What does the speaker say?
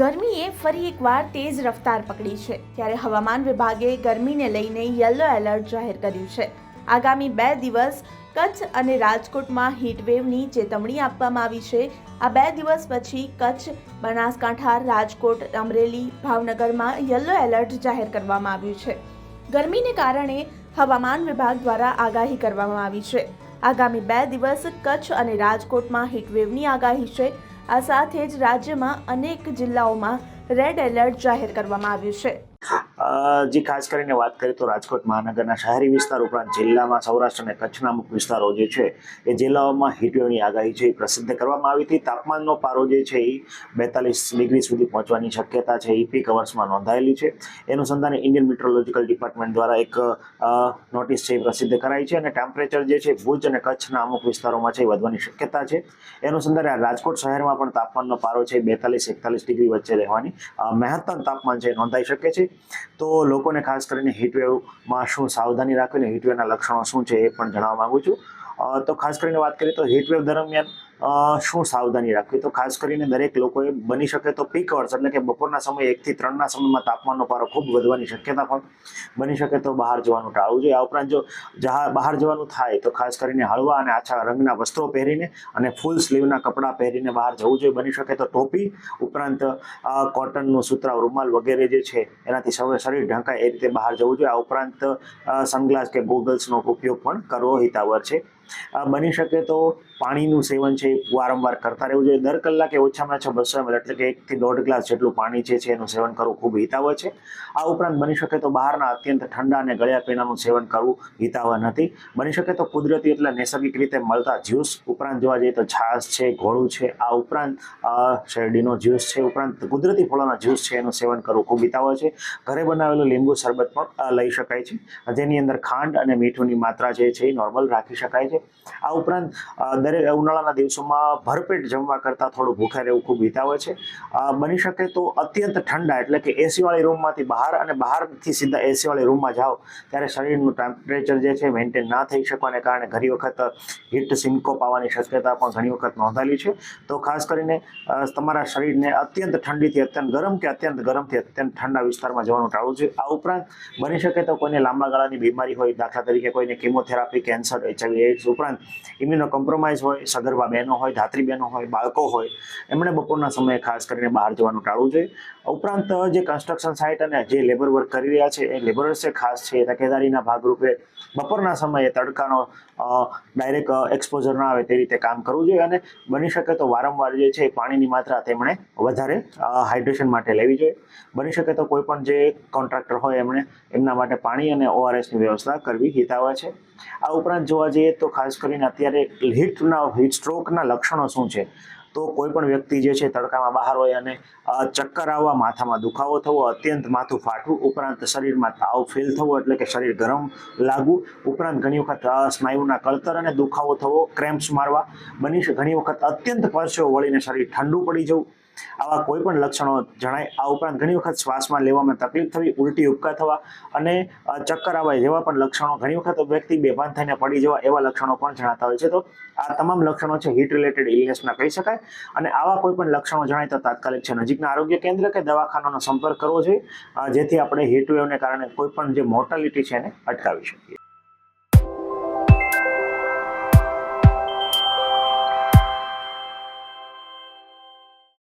ગરમીએ ફરી એકવાર તેજ રફતાર પકડી છે. ત્યારે હવામાન વિભાગે ગરમીને લઈને યલો એલર્ટ જાહેર કર્યું છે. આગામી બે દિવસ કચ્છ અને રાજકોટમાં હીટવેવની ચેતવણી આપવામાં આવી છે. આ બે દિવસ પછી કચ્છ, બનાસકાંઠા, રાજકોટ, અમરેલી, ભાવનગરમાં યલો એલર્ટ જાહેર કરવામાં આવ્યું છે. ગરમીને કારણે હવામાન વિભાગ દ્વારા આગાહી કરવામાં આવી છે. આગામી બે દિવસ કચ્છ અને રાજકોટમાં હીટવેવની આગાહી છે. આ સાથે જ રાજ્યમાં અનેક જિલ્લાઓમાં રેડ એલર્ટ જાહેર કરવામાં આવ્યું છે. જે ખાસ કરીને વાત કરીએ તો રાજકોટ મહાનગરના શહેરી વિસ્તાર ઉપરાંત જિલ્લામાં સૌરાષ્ટ્ર અને કચ્છના અમુક વિસ્તારો જે છે, એ જિલ્લાઓમાં હીટવેવની આગાહી છે એ પ્રસિદ્ધ કરવામાં આવી હતી. તાપમાનનો પારો જે છે એ બેતાલીસ ડિગ્રી સુધી પહોંચવાની શક્યતા છે, એ પીક અવર્સમાં નોંધાયેલી છે. એનું અનુસંધાને ઇન્ડિયન મેટ્રોલોજીકલ ડિપાર્ટમેન્ટ દ્વારા એક નોટિસ છે એ પ્રસિદ્ધ કરાઈ છે અને ટેમ્પરેચર જે છે ભુજ અને કચ્છના અમુક વિસ્તારોમાં છે એ વધવાની શક્યતા છે. એનું અનુસંધાને રાજકોટ શહેરમાં પણ તાપમાનનો પારો છે બેતાલીસ એકતાલીસ ડિગ્રી વચ્ચે રહેવાની મહત્તમ તાપમાન છે નોંધાઈ શકે છે. તો લોકોને ખાસ કરીને હીટવેવમાં શું સાવધાની રાખવી અને હીટવેવના લક્ષણો શું છે એ પણ જણાવવા માગું છું. તો ખાસ કરીને વાત કરીએ તો હીટવેવ દરમિયાન શું સાવધાની રાખવી? તો ખાસ કરીને દરેક લોકોએ બની શકે તો પીક અવર્સ એટલે કે બપોરના સમયે એકથી ત્રણના સમયમાં તાપમાનનો પારો ખૂબ વધવાની શક્યતા પણ બની શકે તો બહાર જવાનું ટાળવું જોઈએ. આ ઉપરાંત જો બહાર જવાનું થાય, તો ખાસ કરીને હળવા અને આછા રંગના વસ્ત્રો પહેરીને અને ફૂલ સ્લીવના કપડાં પહેરીને બહાર જવું જોઈએ બની શકે તો ટોપી, ઉપરાંત કોટનનું સુતરાઉ, રૂમાલ વગેરે જે છે, એનાથી સૌ શરીર ઢંકાય એ રીતે બહાર જવું જોઈએ. આ ઉપરાંત સનગ્લાસ કે ગોગલ્સનો ઉપયોગ પણ કરવો હિતાવર છે. બની શકે તો પાણીનું સેવન છે વારંવાર કરતા રહેવું જોઈએ. દર કલાકે ઓછામાં ઓછા બસો એમ એટલે કે એકથી દોઢ ગ્લાસ જેટલું પાણી છે એનું સેવન કરવું ખૂબ હિતાવ છે. આ ઉપરાંત બની શકે તો બહારના અત્યંત ઠંડા અને ગળ્યા પીણાનું સેવન કરવું હિતાવ નથી. બની શકે તો કુદરતી એટલે નૈસર્ગિક રીતે મળતા જ્યુસ ઉપરાંત જોવા જઈએ તો છાશ છે, ઘોળું છે, આ ઉપરાંત શેરડીનો જ્યુસ છે, ઉપરાંત કુદરતી ફળોના જ્યુસ છે એનું સેવન કરવું ખૂબ હિતાવ છે. ઘરે બનાવેલું લીંબુ શરબત પણ લઈ શકાય છે. જેની અંદર ખાંડ અને મીઠુંની માત્રા જે છે એ નોર્મલ રાખી શકાય છે. આ ઉપરાંત દરેક ઉનાળાના દિવસોમાં ભરપેટ જમવા કરતાં થોડું ભૂખ્યા રહેવું ખૂબ વિતાવે છે. બની શકે તો અત્યંત ઠંડા, એટલે કે એસીવાળી રૂમમાંથી બહાર અને બહારથી સીધા એસીવાળી રૂમમાં જાઓ, ત્યારે શરીરનું ટેમ્પરેચર જે છે મેન્ટેન ના થઈ શકવાને કારણે ઘણી વખત હીટ સિન્કો આવવાની શક્યતા પણ ઘણી વખત નોંધાયેલી છે. તો ખાસ કરીને તમારા શરીરને અત્યંત ઠંડીથી, અત્યંત ગરમ કે અત્યંત ગરમથી અત્યંત ઠંડા વિસ્તારમાં જવાનું ટાળવું જોઈએ. આ ઉપરાંત, બની શકે તો કોઈને લાંબા ગાળાની બીમારી હોય, દાખલા તરીકે કોઈને કિમોથેરાપી કેન્સર એચઆઈવી એડ્સ ઉપરાંત ઇમ્યુનો કોમ્પ્રોમાઇઝ હોય, સગર્ભા બહેનો હોય, ધાત્રી બહેનો હોય, બાળકો હોય, એમણે બપોરના સમયે ખાસ કરીને બહાર જવાનું ટાળવું જોઈએ. ઉપરાંત જે કન્સ્ટ્રક્શન સાઇટ અને જે લેબર વર્ક કરી રહ્યા છે, એ લેબરર્સે ખાસ છે તકેદારીના ભાગરૂપે બપોરના સમયે તડકાનો ડાયરેક્ટ એક્સપોઝર ના આવે તે રીતે કામ કરવું જોઈએ અને બની શકે તો વારંવાર જે છે પાણીની માત્રા તેમણે વધારે હાઇડ્રેશન માટે લેવી જોઈએ. બની શકે તો કોઈ પણ જે કોન્ટ્રાક્ટર હોય, એમણે એમના માટે પાણી અને ઓઆરએસની વ્યવસ્થા કરવી હિતાવહ છે. આ ઉપરાંત જોવા જઈએ તો ખાસ કરીને અત્યારે હીટના, હીટ સ્ટ્રોકના લક્ષણો શું છે? તો કોઈ પણ વ્યક્તિ જે છે તડકામાં બહાર હોય અને ચક્કર આવવા, માથામાં દુખાવો થવો, અત્યંત માથું ફાટવું, ઉપરાંત શરીરમાં તાવ ફેલ થવો, એટલે કે શરીર ગરમ લાગવું, ઉપરાંત ઘણી વખત સ્નાયુના કળતર અને દુખાવો થવો, ક્રેમ્પ્સ મારવા, બની ઘણી વખત અત્યંત પરસેવો વળીને શરીર ઠંડુ પડી જવું આવા કોઈ પણ લક્ષણો જણાય, આ ઉપરાંત ઘણી વખત શ્વાસમાં લેવામાં તકલીફ થવી, ઉલટી ઉપકા થવા અને ચક્કર આવવા જેવા પણ લક્ષણો ઘણી વખત વ્યક્તિ બેભાન થઈને પડી જવા એવા લક્ષણો પણ જણાતા હોય છે. તો આ તમામ લક્ષણો છે હીટ રિલેટેડ ઇલનેસના કહી શકાય. અને આવા કોઈ પણ લક્ષણો જણાય તો તાત્કાલિક છે નજીકના આરોગ્ય કેન્દ્ર કે દવાખાનાનો સંપર્ક કરવો જોઈએ જેથી આપણે હીટ વેવને કારણે કોઈ પણ જે મોર્ટાલિટી છે એને અટકાવી શકીએ.